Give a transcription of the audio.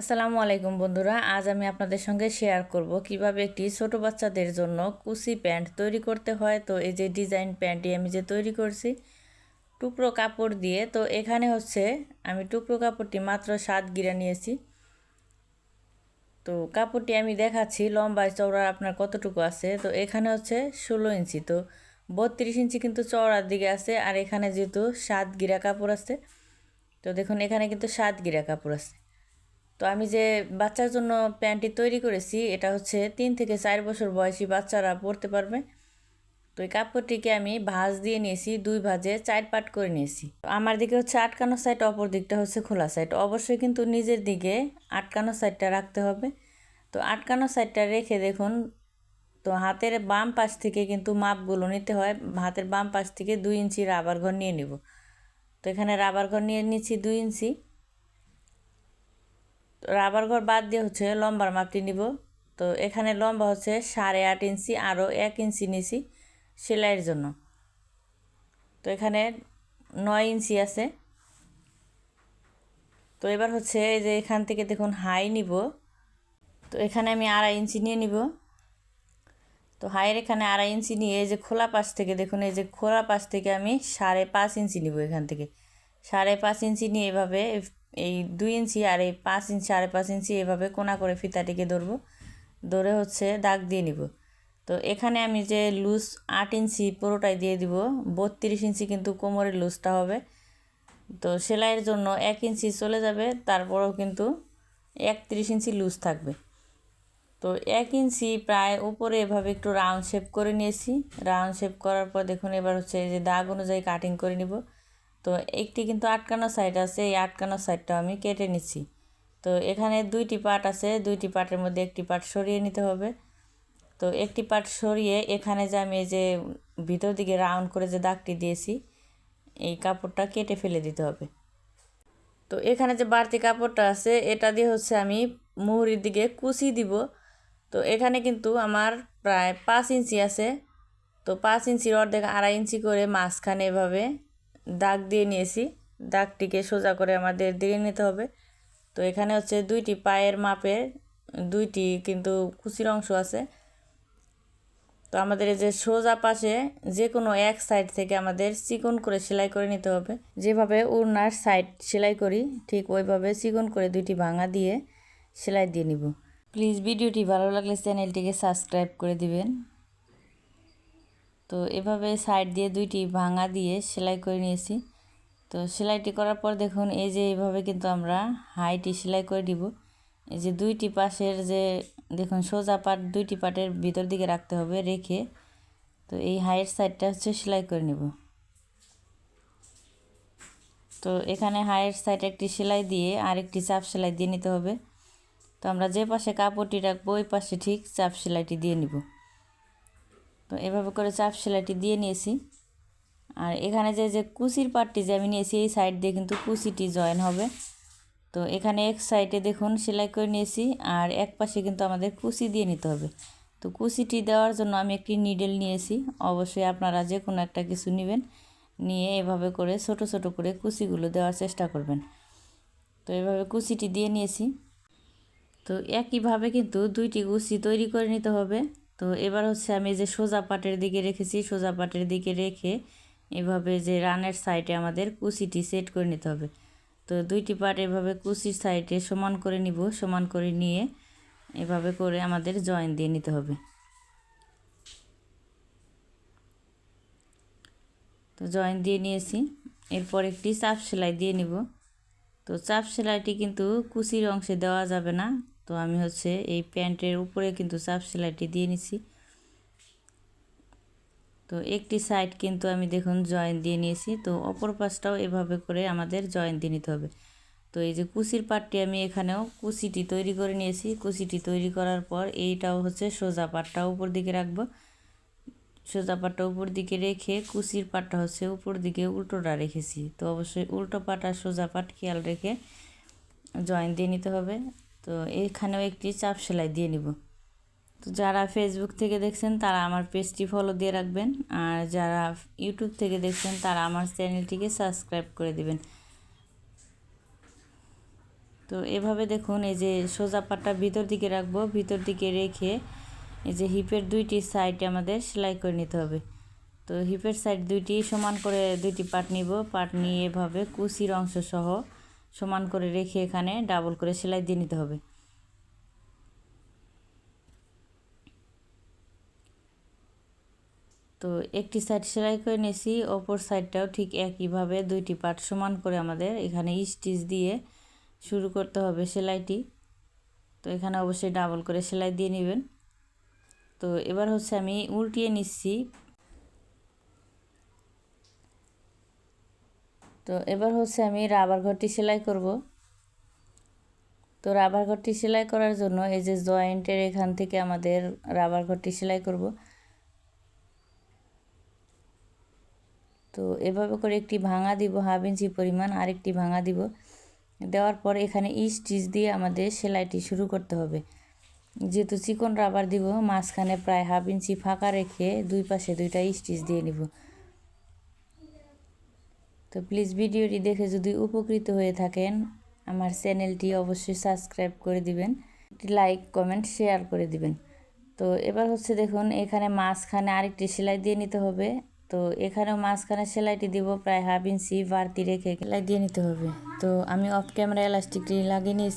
আসসালামু আলাইকুম বন্ধুরা, আজ আমি আপনাদের সঙ্গে শেয়ার করব কীভাবে একটি ছোট বাচ্চাদের জন্য কুসি প্যান্ট তৈরি করতে হয়। তো এই যে ডিজাইন প্যান্টটি আমি যে তৈরি করছি, টুকরো কাপড় দিয়ে, তো এখানে হচ্ছে আমি টুকরো কাপড়টি মাত্র সাত গিরা নিয়েছি। তো কাপড়টি আমি দেখাচ্ছি লম্বায় চওড়া আপনার কতটুকু আছে, তো এখানে হচ্ছে ষোলো ইঞ্চি, তো বত্রিশ ইঞ্চি কিন্তু চওড়ার দিকে আছে, আর এখানে যেহেতু সাত গিরা কাপড় আছে, তো দেখুন এখানে কিন্তু সাত গিরা কাপড় আছে। তো আমি যে বাচ্চার জন্য প্যান্টটি তৈরি করেছি, এটা হচ্ছে তিন থেকে চার বছর বয়সী বাচ্চারা পরতে পারবে। তো এই কাপড়টিকে আমি ভাঁজ দিয়ে নিয়েছি, দুই ভাঁজে চার পাট করে নিয়েছি। আমার দিকে হচ্ছে আটকানো সাইড অপর দিকটা হচ্ছে খোলা সাইড অবশ্যই কিন্তু নিজের দিকে আটকানো সাইডটা রাখতে হবে। তো আটকানো সাইডটা রেখে দেখুন, তো হাতের বাম পাশ থেকে কিন্তু মাপগুলো নিতে হয়। হাতের বাম পাশ থেকে দুই ইঞ্চি রাবার ঘর নিয়ে নিব। তো এখানে রাবার ঘর নিয়ে নিচ্ছি দুই ইঞ্চি। রাবার ঘর বাদ দিয়ে হচ্ছে লম্বার মাপটি নিব। তো এখানে লম্বা হচ্ছে সাড়ে আট ইঞ্চি আরও এক ইঞ্চি নিছি সেলাইয়ের জন্য। তো এখানে নয় ইঞ্চি আছে। তো এবার হচ্ছে এই যে এখান থেকে দেখুন হাই নিব। তো এখানে আমি আড়াই ইঞ্চি নিয়ে নিব। তো হাইয়ের এখানে আড়াই ইঞ্চি নিয়ে এই যে খোলা পাশ থেকে দেখুন এই যে খোলা পাশ থেকে আমি সাড়ে পাঁচ ইঞ্চি নিব এখান থেকে। সাড়ে পাঁচ ইঞ্চি নিয়ে এভাবে এই দুই ইঞ্চি আর এই পাঁচ ইঞ্চি, সাড়ে পাঁচ ইঞ্চি এভাবে কোনা করে ফিতাটিকে ধরবো। ধরে হচ্ছে দাগ দিয়ে নিব। তো এখানে আমি যে লুজ আট ইঞ্চি পুরোটাই দিয়ে দিব, বত্রিশ ইঞ্চি কিন্তু কোমরের লুজটা হবে। তো সেলাইয়ের জন্য এক ইঞ্চি চলে যাবে, তারপরেও কিন্তু একত্রিশ ইঞ্চি লুজ থাকবে। তো এক ইঞ্চি প্রায় উপরে এভাবে একটু রাউন্ড শেপ করে নিয়েছি। রাউন্ড শেপ করার পর দেখুন এবার হচ্ছে এই যে দাগ অনুযায়ী কাটিং করে নিব। তো একটি কিন্তু আটকানো সাইড আছে, এই আটকানো সাইডটা আমি কেটে নিচ্ছি তো এখানে দুইটি পার্ট আছে, দুইটি পার্টের মধ্যে একটি পার্ট সরিয়ে নিতে হবে। তো একটি পার্ট সরিয়ে এখানে যে আমি যে ভিতর দিকে রাউন্ড করে যে দাগটি দিয়েছি, এই কাপড়টা কেটে ফেলে দিতে হবে। তো এখানে যে বাড়তি কাপড়টা আছে, এটা দিয়ে হচ্ছে আমি মুহুরির দিকে কুচি দিব। তো এখানে কিন্তু আমার প্রায় পাঁচ ইঞ্চি আছে। তো পাঁচ ইঞ্চির অর্ধেক আড়াই ইঞ্চি করে মাঝখানে এভাবে দাগ দিয়ে নিয়েছি। দাগটিকে সোজা করে আমাদের দিয়ে নিতে হবে। তো এখানে হচ্ছে দুইটি পায়ের মাপের দুইটি কিন্তু কুচির অংশ আছে। তো আমাদের এই যে সোজা পাশে যে কোনো এক সাইড থেকে আমাদের চিকন করে সেলাই করে নিতে হবে। যেভাবে উড়নার সাইড সেলাই করি, ঠিক ওইভাবে চিকন করে দুইটি ভাঙা দিয়ে সেলাই দিয়ে নিব। প্লিজ ভিডিওটি ভালো লাগলে চ্যানেলটিকে সাবস্ক্রাইব করে দিবেন। তো এভাবে সাইড দিয়ে দুইটি ভাঙা দিয়ে সেলাই করে নিয়েছি। তো সেলাইটি করার পর দেখুন, এই যে এইভাবে কিন্তু আমরা হাইটি সেলাই করে দিব এই যে দুইটি পাশের যে, দেখুন, সোজা পাট, দুইটি পাটের ভিতর দিকে রাখতে হবে, রেখে তো এই হাইয়ের সাইডটা হচ্ছে সেলাই করে নিব। তো এখানে হাইয়ের সাইড একটি সেলাই দিয়ে আরেকটি চাপ সেলাই দিয়ে নিতে হবে। তো আমরা যে পাশে কাপড়টি রাখব, ওই পাশে ঠিক চাপ সেলাইটি দিয়ে নিব। তো এভাবে করে চাপ সেলাইটি দিয়ে নিয়েছি। আর এখানে যে যে কুচির পাটটি যে আমি নিয়েছি, এই সাইড দিয়ে কিন্তু কুচিটি জয়েন হবে। তো এখানে এক সাইডে দেখুন সেলাই করে নিয়েছি, আর এক পাশে কিন্তু আমাদের কুচি দিয়ে নিতে হবে। তো কুচিটি দেওয়ার জন্য আমি একটি নিডেল নিয়েছি। অবশ্যই আপনারা যে কোনো একটা কিছু নেবেন, নিয়ে এভাবে করে ছোট ছোট করে কুচিগুলো দেওয়ার চেষ্টা করবেন। তো এভাবে কুচিটি দিয়ে নিয়েছি। তো একইভাবে কিন্তু দুইটি কুচি তৈরি করে নিতে হবে। তো এবার হচ্ছে আমি যে সোজা পাটের দিকে রেখেছি, সোজা পাটের দিকে রেখে এভাবে যে রানের সাইডে আমাদের কুচিটি সেট করে নিতে হবে। তো দুইটি পাট এভাবে কুচির সাইডে সমান করে নিব, সমান করে নিয়ে এভাবে করে আমাদের জয়েন দিয়ে নিতে হবে। তো জয়েন দিয়ে নিয়েছি। এরপর একটি চাপ সেলাই দিয়ে নিব। তো চাপ সেলাইটি কিন্তু কুচির অংশে দেওয়া যাবে না। তো আমি হচ্ছে এই প্যান্টের উপরে কিন্তু চাপ সেলাইটি দিয়ে নিছি। তো একটি সাইড কিন্তু আমি দেখুন জয়েন দিয়ে নিয়েছি। তো অপর পাশটাও এভাবে করে আমাদের জয়েন দিয়ে নিতে হবে। তো এই যে কুচির পাটটি আমি এখানেও কুচিটি তৈরি করে নিয়েছি। কুচিটি তৈরি করার পর এইটাও হচ্ছে সোজা পাটটা উপর দিকে রাখব। সোজা পাটটা উপর দিকে রেখে কুচির পাটটা হচ্ছে উপর দিকে উল্টোটা রেখেছি। তো অবশ্যই উল্টো পাট আর সোজা পাট খেয়াল রেখে জয়েন দিয়ে নিতে হবে। তো এখানেও একটি চাপ সেলাই দিয়ে নিব। তো যারা ফেসবুক থেকে দেখছেন, তারা আমার পেজটি ফলো দিয়ে রাখবেন। আর যারা ইউটিউব থেকে দেখছেন, তারা আমার চ্যানেলটিকে সাবস্ক্রাইব করে দিবেন। তো এভাবে দেখুন, এই যে সোজা পাটটা ভিতর দিকে রাখব। ভিতর দিকে রেখে এই যে হিপের দুইটি সাইডে আমাদের সেলাই করে নিতে হবে। তো হিপের সাইড দুইটি সমান করে দুইটি পাট নিব। পাট নিয়ে এভাবে কুচির অংশ সহ সমান করে রেখে এখানে ডাবল করে সেলাই দিয়ে নিতে হবে। তো একটি সাইড সেলাই করে নিয়েছি, অপর সাইডটাও ঠিক একইভাবে দুইটি পার্ট সমান করে আমাদের এখানে স্টিচ দিয়ে শুরু করতে হবে সেলাইটি। তো এখানে অবশ্যই ডাবল করে সেলাই দিয়ে নেবেন। তো এবার হচ্ছে আমি উল্টিয়ে নিচ্ছি তো এবার হচ্ছে আমি রাবার ঘরটি সেলাই করব। তো রাবার ঘরটি সেলাই করার জন্য এই যে জয়েন্টের এখান থেকে আমাদের রাবার ঘরটি সেলাই করব। তো এভাবে করে একটি ভাঙা দিব, হাফ ইঞ্চি পরিমাণ আরেকটি ভাঙা দিব। দেওয়ার পর এখানে স্টিচ দিয়ে আমাদের সেলাইটি শুরু করতে হবে। যেহেতু চিকন রাবার দিব, মাঝখানে প্রায় হাফ ইঞ্চি ফাঁকা রেখে দুই পাশে দুইটা স্টিচ দিয়ে নিব। তো প্লিজ ভিডিওটি দেখে যদি উপকৃত হয়ে থাকেন, আমার চ্যানেলটি অবশ্যই সাবস্ক্রাইব করে দিবেন লাইক কমেন্ট শেয়ার করে দিবেন। তো এবার হচ্ছে দেখুন, এখানে মাঝখানে আরেকটি সেলাই দিয়ে নিতে হবে। তো এখানেও মাঝখানে সেলাইটি দিব প্রায় হাফ ইঞ্চি বাড়তি রেখে সেলাই দিয়ে নিতে হবে। তো আমি অফ ক্যামেরা এলাস্টিকটি লাগিয়ে নিয়েছি।